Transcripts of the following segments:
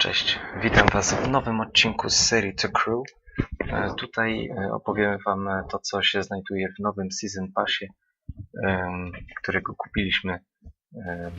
Cześć, witam Was w nowym odcinku z serii The Crew. E, Tutaj e, opowiem Wam e, to, co się znajduje w nowym Season Passie, którego kupiliśmy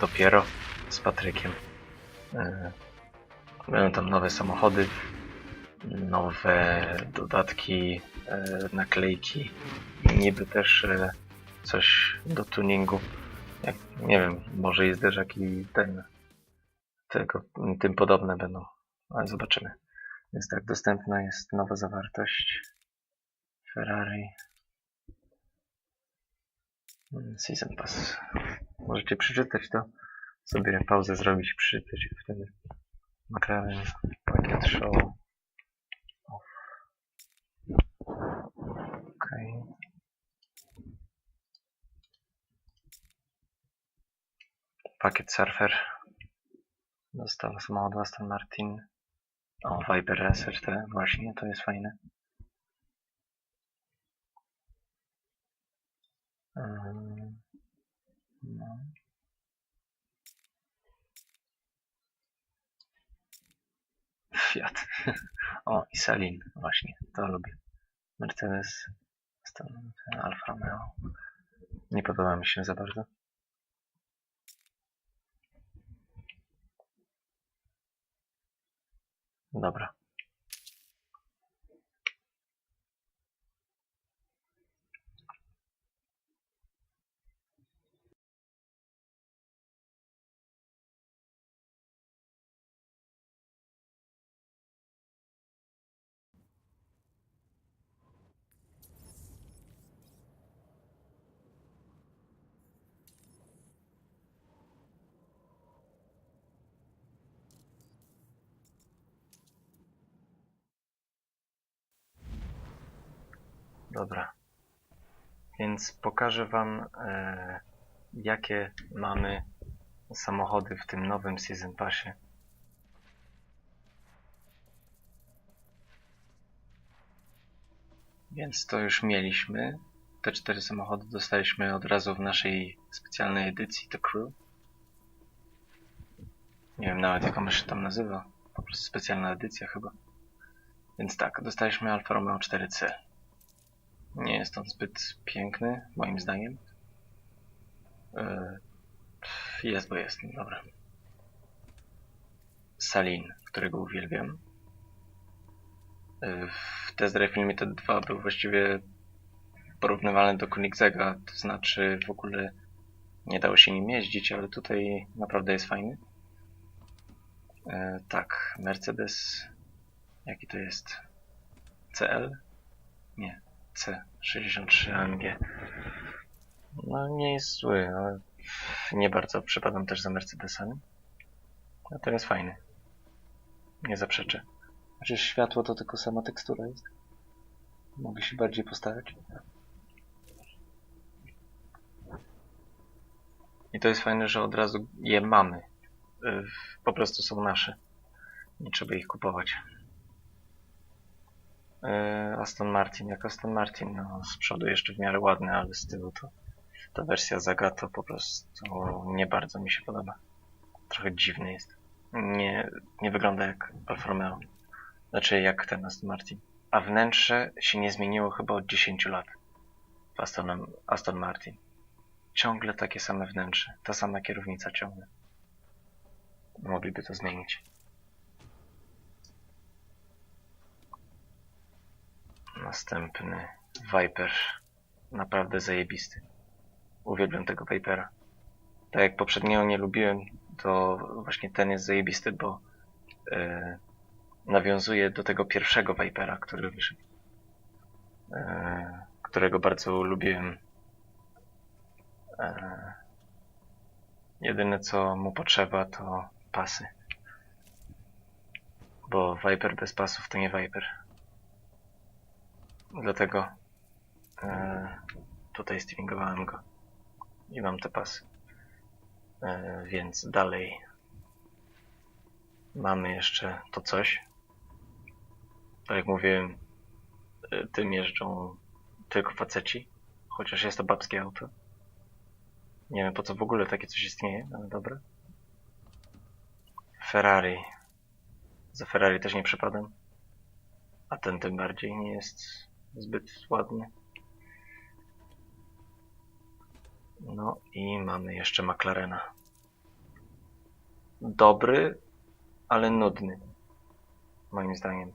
dopiero z Patrykiem. Będą tam nowe samochody, nowe dodatki, naklejki, niby też coś do tuningu. Nie wiem, może jest zderzak i ten tego, tym podobne będą, ale zobaczymy. Więc tak, dostępna jest nowa zawartość Ferrari Mm, Season Pass. Możecie przeczytać to, sobie pauzę zrobić przeczytać wtedy. McLaren Pakiet Show Off. Okej. Pakiet Surfer. Dostał samochód Aston Martin. O, Viper SRT, właśnie, to jest fajne. Ym, No. Fiat. O, i Salin, właśnie, to lubię. Mercedes, Alfa Romeo. Nie podoba mi się za bardzo. Dobra. Dobra. Więc pokażę Wam, e, jakie mamy samochody w tym nowym Season Passie. Więc to już mieliśmy. Te cztery samochody dostaliśmy od razu w naszej specjalnej edycji The Crew. Nie wiem nawet jak ona się tam nazywa. Po prostu specjalna edycja chyba. Więc tak, dostaliśmy Alfa Romeo 4C. Nie jest on zbyt piękny, moim zdaniem. Yy, Jest, bo jest, dobra. Salin, którego uwielbiam. Yy, W Test Drive Limited 2 był właściwie porównywalny do Koenigsegga, to znaczy w ogóle nie dało się nim jeździć, ale tutaj naprawdę jest fajny. Yy, Tak, Mercedes, jaki to jest? CL? Nie, C63 AMG. No nie jest zły, ale nie bardzo przypadam też za Mercedesami. Natomiast fajny. Nie zaprzeczę. Chociaż światło to tylko sama tekstura jest. Mogę się bardziej postarać. I to jest fajne, że od razu je mamy. Po prostu są nasze. Nie trzeba ich kupować. Aston Martin, jak Aston Martin, no z przodu jeszcze w miarę ładny, ale z tyłu to ta wersja Zagato po prostu nie bardzo mi się podoba. Trochę dziwny jest. Nie, nie wygląda jak Alfa Romeo. Znaczy jak ten Aston Martin. A wnętrze się nie zmieniło chyba od 10 lat w Aston, Aston Martin. Ciągle takie same wnętrze, ta sama kierownica ciągle. Mogliby to zmienić. Następny Viper. Naprawdę zajebisty. Uwielbiam tego Vipera. Tak jak poprzedniego nie lubiłem, to właśnie ten jest zajebisty, bo e, nawiązuje do tego pierwszego Vipera, który wyszedł. E, którego bardzo lubiłem. E, jedyne co mu potrzeba to pasy. Bo Viper bez pasów to nie Viper. Dlatego E, tutaj streamingowałem go. I mam te pasy. E, więc dalej. Mamy jeszcze to coś. Tak jak mówiłem, e, tym jeżdżą tylko faceci. Chociaż jest to babskie auto. Nie wiem po co w ogóle takie coś istnieje, ale dobra. Ferrari. Za Ferrari też nie przepadam. A ten tym bardziej nie jest zbyt ładny. No i mamy jeszcze McLarena. Dobry, ale nudny. Moim zdaniem.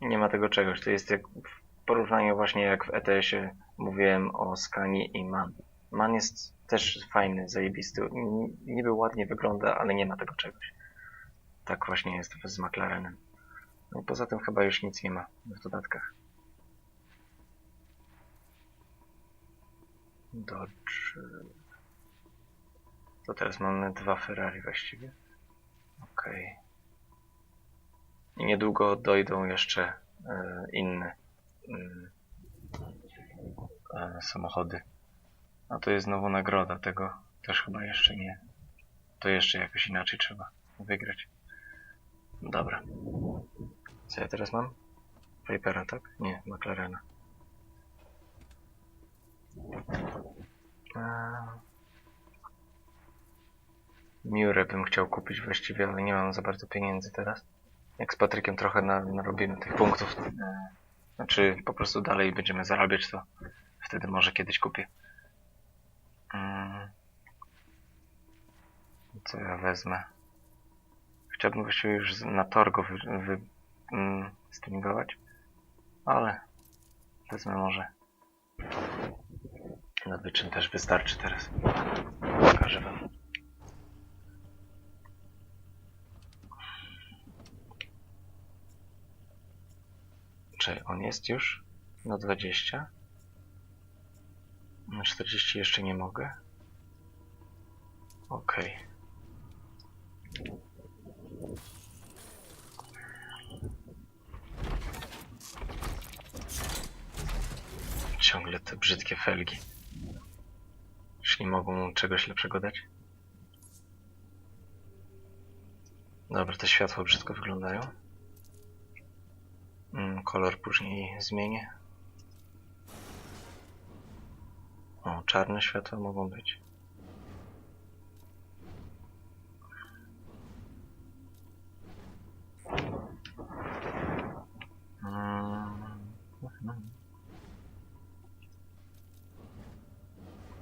Nie ma tego czegoś. To jest jak w porównaniu właśnie jak w ETS-ie mówiłem o Scanii i MAN. MAN jest też fajny, zajebisty. Niby ładnie wygląda, ale nie ma tego czegoś. Tak właśnie jest z McLarenem. No poza tym chyba już nic nie ma w dodatkach. Dodge. To teraz mamy dwa Ferrari właściwie. Okej. I niedługo dojdą jeszcze e, inne mm, e, samochody. A to jest znowu nagroda, tego też chyba jeszcze nie. To jeszcze jakoś inaczej trzeba wygrać. Dobra. Co ja teraz mam? Vipera, tak? Nie, McLarena. Miurę bym chciał kupić właściwie, ale nie mam za bardzo pieniędzy teraz. Jak z Patrykiem trochę na, narobimy tych punktów, eee, znaczy po prostu dalej będziemy zarabiać, to wtedy może kiedyś kupię. Mm. Co ja wezmę? Chciałbym właściwie już na Torgo wy, wy, mm, streamingować, ale wezmę może na wyczyn też wystarczy teraz. Pokażę wam. Czy on jest już na 20? Na 40 jeszcze nie mogę. Okej. Ciągle te brzydkie felgi. Już nie mogą mu czegoś lepszego dać? Dobra, te światła brzydko wyglądają. Mm, kolor później zmienię. O, czarne światła mogą być.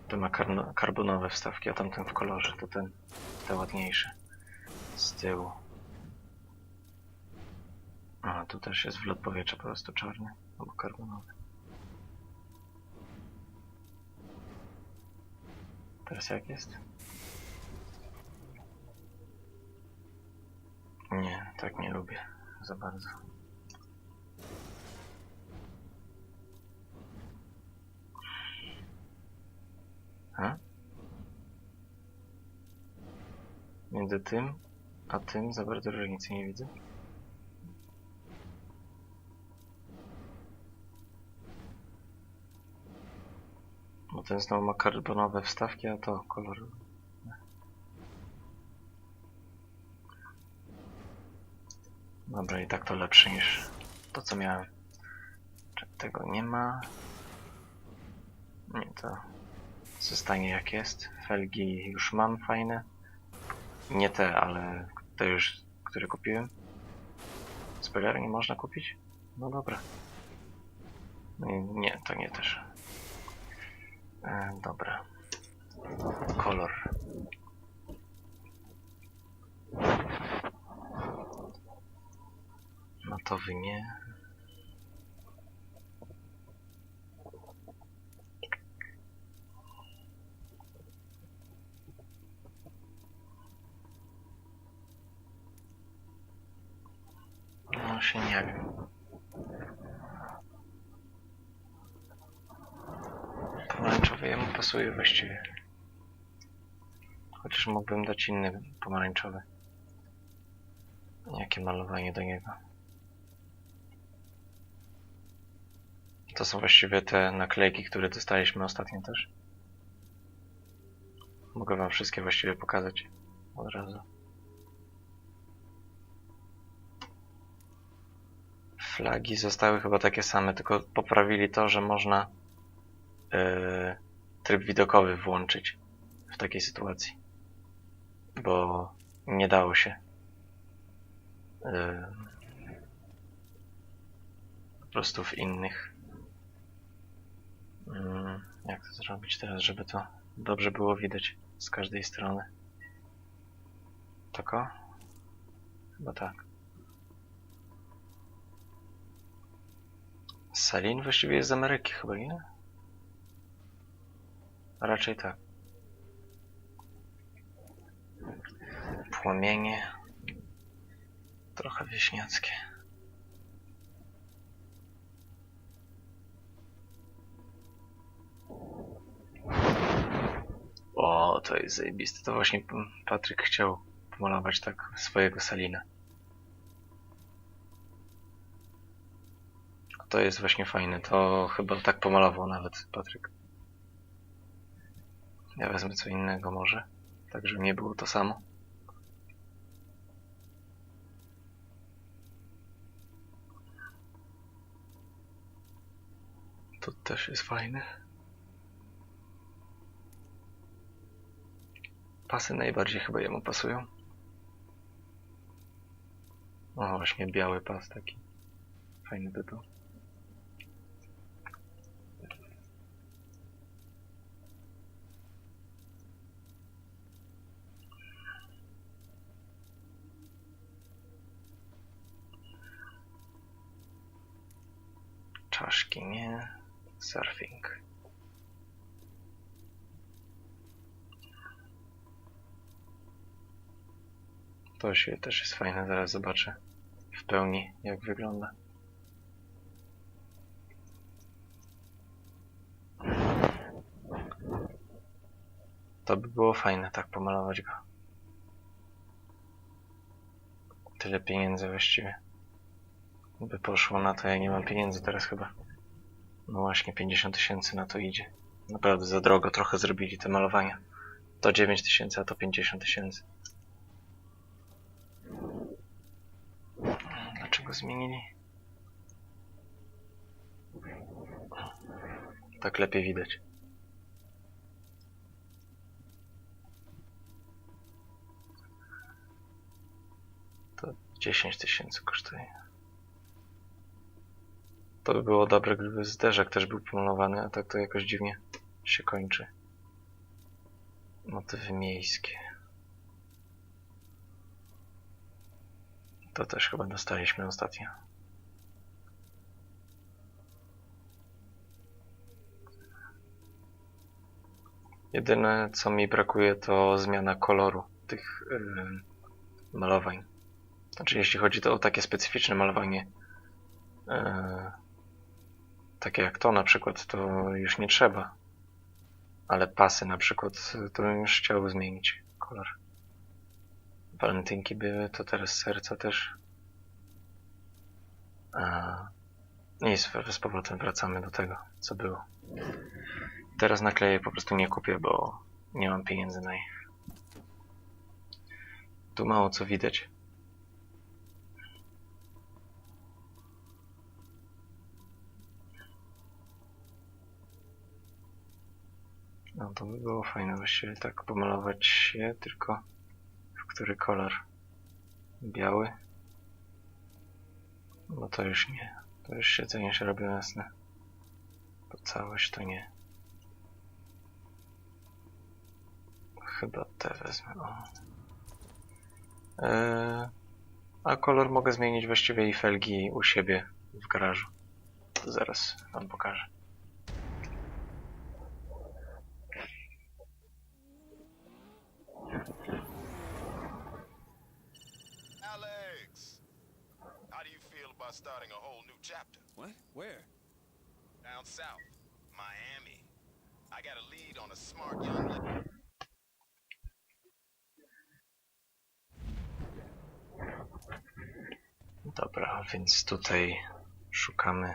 To ma karno- karbonowe wstawki, a tamten w kolorze to ten, te ładniejsze. Z tyłu. A, tu też jest wlot powietrza po prostu czarny, albo karbonowy. Teraz jak jest? Nie, tak nie lubię za bardzo. Między tym a tym za bardzo różnicy nie widzę. Bo ten znowu ma karbonowe wstawki, a to kolor. Dobra, i tak to lepsze niż to co miałem. Tego nie ma. Nie, to zostanie jak jest. Felgi już mam fajne. Nie te, ale te już, które kupiłem. Spoilery nie można kupić? No dobra. Nie, to nie też. E, dobra. Kolor. No to wy nie. No się nie wiem. Pomarańczowy jemu pasuje właściwie. Chociaż mógłbym dać inny pomarańczowy. Jakie malowanie do niego. To są właściwie te naklejki, które dostaliśmy ostatnio też. Mogę wam wszystkie właściwie pokazać od razu. Flagi zostały chyba takie same, tylko poprawili to, że można yy, tryb widokowy włączyć w takiej sytuacji. Bo nie dało się. Yy, po prostu w innych. Mm, jak to zrobić teraz, żeby to dobrze było widać z każdej strony? Tako? Chyba tak. Salin właściwie jest z Ameryki chyba, nie? Raczej tak. Płomienie. Trochę wieśniackie. O, to jest zajebiste. To właśnie Patryk chciał pomalować tak swojego Salina. To jest właśnie fajne. To chyba tak pomalował nawet Patryk. Ja wezmę co innego może. Tak, żeby nie było to samo. To też jest fajne. Pasy najbardziej chyba jemu pasują. O, właśnie biały pas taki. Fajny by był. Czaszki nie. Surfing. To się też jest fajne, zaraz zobaczę w pełni jak wygląda. To by było fajne, tak pomalować go. Tyle pieniędzy właściwie. By poszło na to, ja nie mam pieniędzy teraz chyba. No właśnie, 50 tysięcy na to idzie. Naprawdę za drogo trochę zrobili te malowania. To 9 tysięcy, a to 50 tysięcy. Dlaczego zmienili? Tak lepiej widać. To 10 tysięcy kosztuje. To by było dobre, gdyby zderzak też był pomalowany, a tak to jakoś dziwnie się kończy. Motywy miejskie. To też chyba dostaliśmy ostatnio. Jedyne co mi brakuje to zmiana koloru tych yy, malowań. Znaczy jeśli chodzi to o takie specyficzne malowanie yy, takie jak to na przykład to już nie trzeba. Ale pasy na przykład to bym już chciał zmienić kolor. Walentynki były, to teraz serca też. A, I z, z powrotem wracamy do tego, co było. Teraz nakleję po prostu nie kupię, bo nie mam pieniędzy na ich. Tu mało co widać. To by było fajne właściwie tak pomalować się, tylko w który kolor? Biały? No to już nie. To już siedzenie się robi jasne. To całość to nie. Chyba te wezmę. O. Eee, a kolor mogę zmienić właściwie i felgi u siebie w garażu. To zaraz wam pokażę. About starting a whole new chapter? What? Where? Down south, Miami. I got a lead on a smart young lady. Dobra, więc tutaj szukamy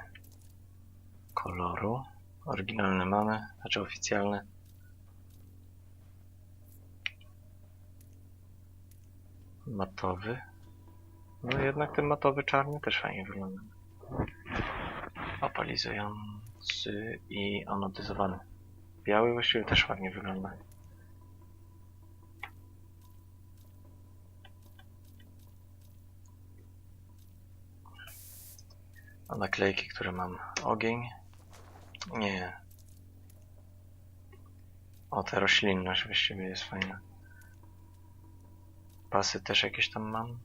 koloru. Oryginalny mamy, znaczy oficjalny. Matowy. No jednak ten matowy czarny też fajnie wygląda. Opalizujący i anodyzowany. Biały właściwie też ładnie wygląda. A naklejki, które mam. Ogień. Nie. O, ta roślinność właściwie jest fajna. Pasy też jakieś tam mam.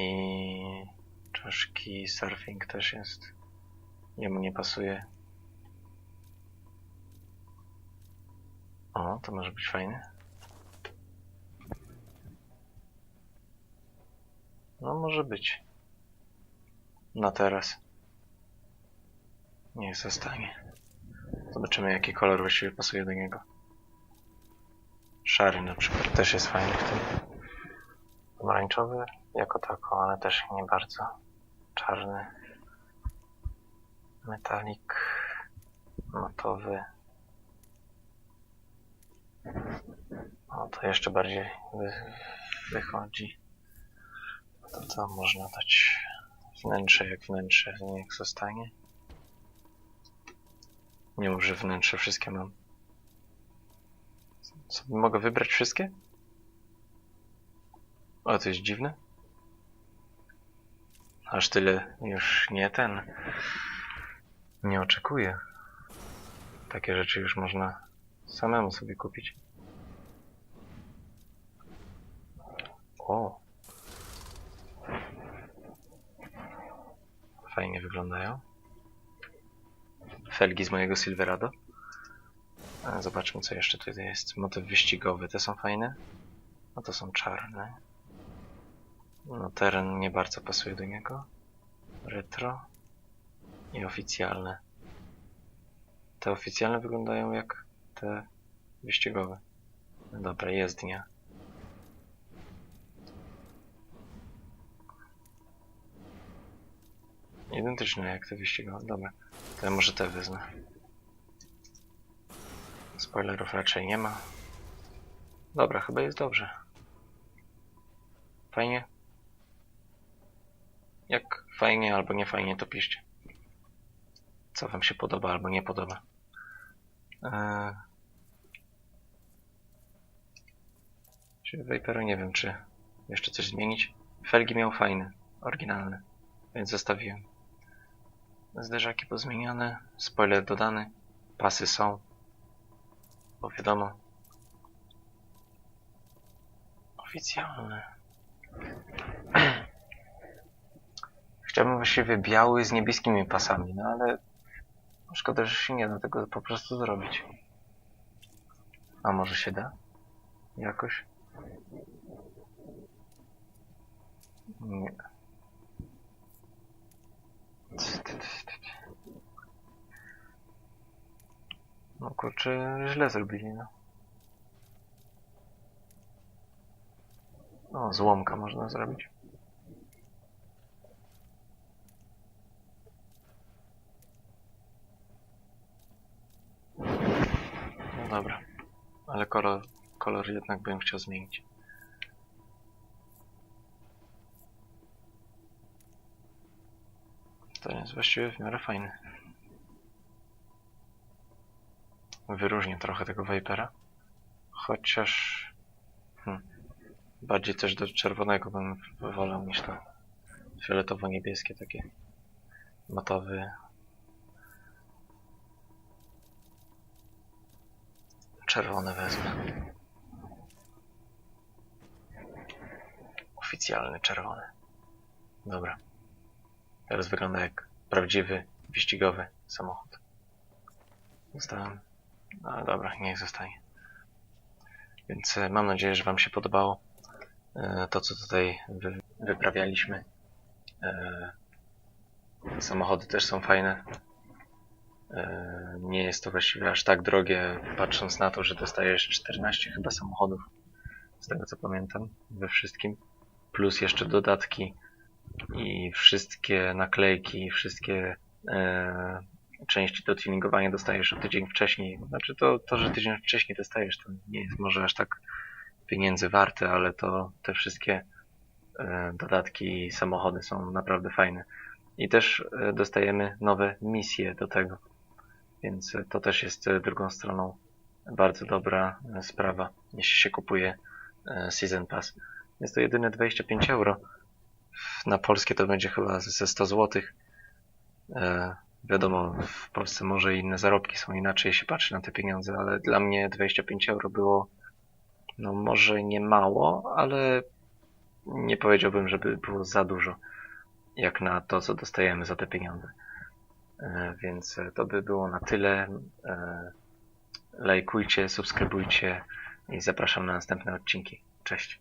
I czaszki surfing też jest. Jemu nie pasuje. O, to może być fajne. No, może być. Na teraz. Niech zostanie. Zobaczymy, jaki kolor właściwie pasuje do niego. Szary na przykład też jest fajny w tym. Pomarańczowy jako tako, ale też nie bardzo. Czarny. Metalik. Matowy. O, to jeszcze bardziej wy, wychodzi. To co można dać? Wnętrze jak wnętrze, niech zostanie. Nie mów, że wnętrze wszystkie mam. Co, mogę wybrać wszystkie? O, to jest dziwne. Aż tyle już nie ten. Nie oczekuję. Takie rzeczy już można samemu sobie kupić. O. Fajnie wyglądają. Felgi z mojego Silverado. A, Zobaczmy, co jeszcze tutaj jest. Motyw wyścigowy, te są fajne. A to są czarne. No, teren nie bardzo pasuje do niego. Retro. I oficjalne. Te oficjalne wyglądają jak te wyścigowe. No dobra, jezdnia. Identyczne jak te wyścigowe. Dobra, to ja może te wezmę. Spoilerów raczej nie ma. Dobra, chyba jest dobrze. Fajnie? Jak fajnie albo nie fajnie, to piszcie. Co wam się podoba albo nie podoba. Eee... Czy Vapera nie wiem, czy jeszcze coś zmienić. Felgi miał fajne, oryginalne, więc zostawiłem. Zderzaki pozmieniane, spoiler dodany, pasy są, bo wiadomo. Oficjalne. Chciałbym właściwie biały z niebieskimi pasami, no ale szkoda, że się nie da tego po prostu zrobić. A może się da? Jakoś? Nie. No kurczę, źle zrobili, no. No, złomka można zrobić. No dobra. Ale kolor, kolor jednak bym chciał zmienić. To jest właściwie w miarę fajny. Wyróżnię trochę tego Vipera. Chociaż... Hmm, bardziej też do czerwonego bym wolał niż to fioletowo-niebieskie takie matowy. Czerwony wezmę. Oficjalny czerwony. Dobra. Teraz wygląda jak prawdziwy, wyścigowy samochód. Zostałem. No dobra, niech zostanie. Więc e, mam nadzieję, że Wam się podobało e, to, co tutaj wy, wyprawialiśmy. E, Samochody też są fajne. E, Nie jest to właściwie aż tak drogie, patrząc na to, że dostajesz 14 chyba samochodów, z tego co pamiętam, we wszystkim. Plus jeszcze dodatki i wszystkie naklejki, wszystkie e, części do tuningowania dostajesz tydzień wcześniej. Znaczy to, to, że tydzień wcześniej dostajesz, to nie jest może aż tak pieniędzy warte, ale to te wszystkie e, dodatki i samochody są naprawdę fajne. I też e, dostajemy nowe misje do tego. Więc to też jest e, drugą stroną bardzo dobra e, sprawa, jeśli się kupuje e, Season Pass. Jest to jedyne 25 euro. Na polskie to będzie chyba ze 100 zł. Wiadomo, w Polsce może inne zarobki są inaczej, się patrzy na te pieniądze, ale dla mnie 25 euro było no może nie mało, ale nie powiedziałbym, żeby było za dużo, jak na to, co dostajemy za te pieniądze. E, Więc e, to by było na tyle. E, Lajkujcie, subskrybujcie i zapraszam na następne odcinki. Cześć.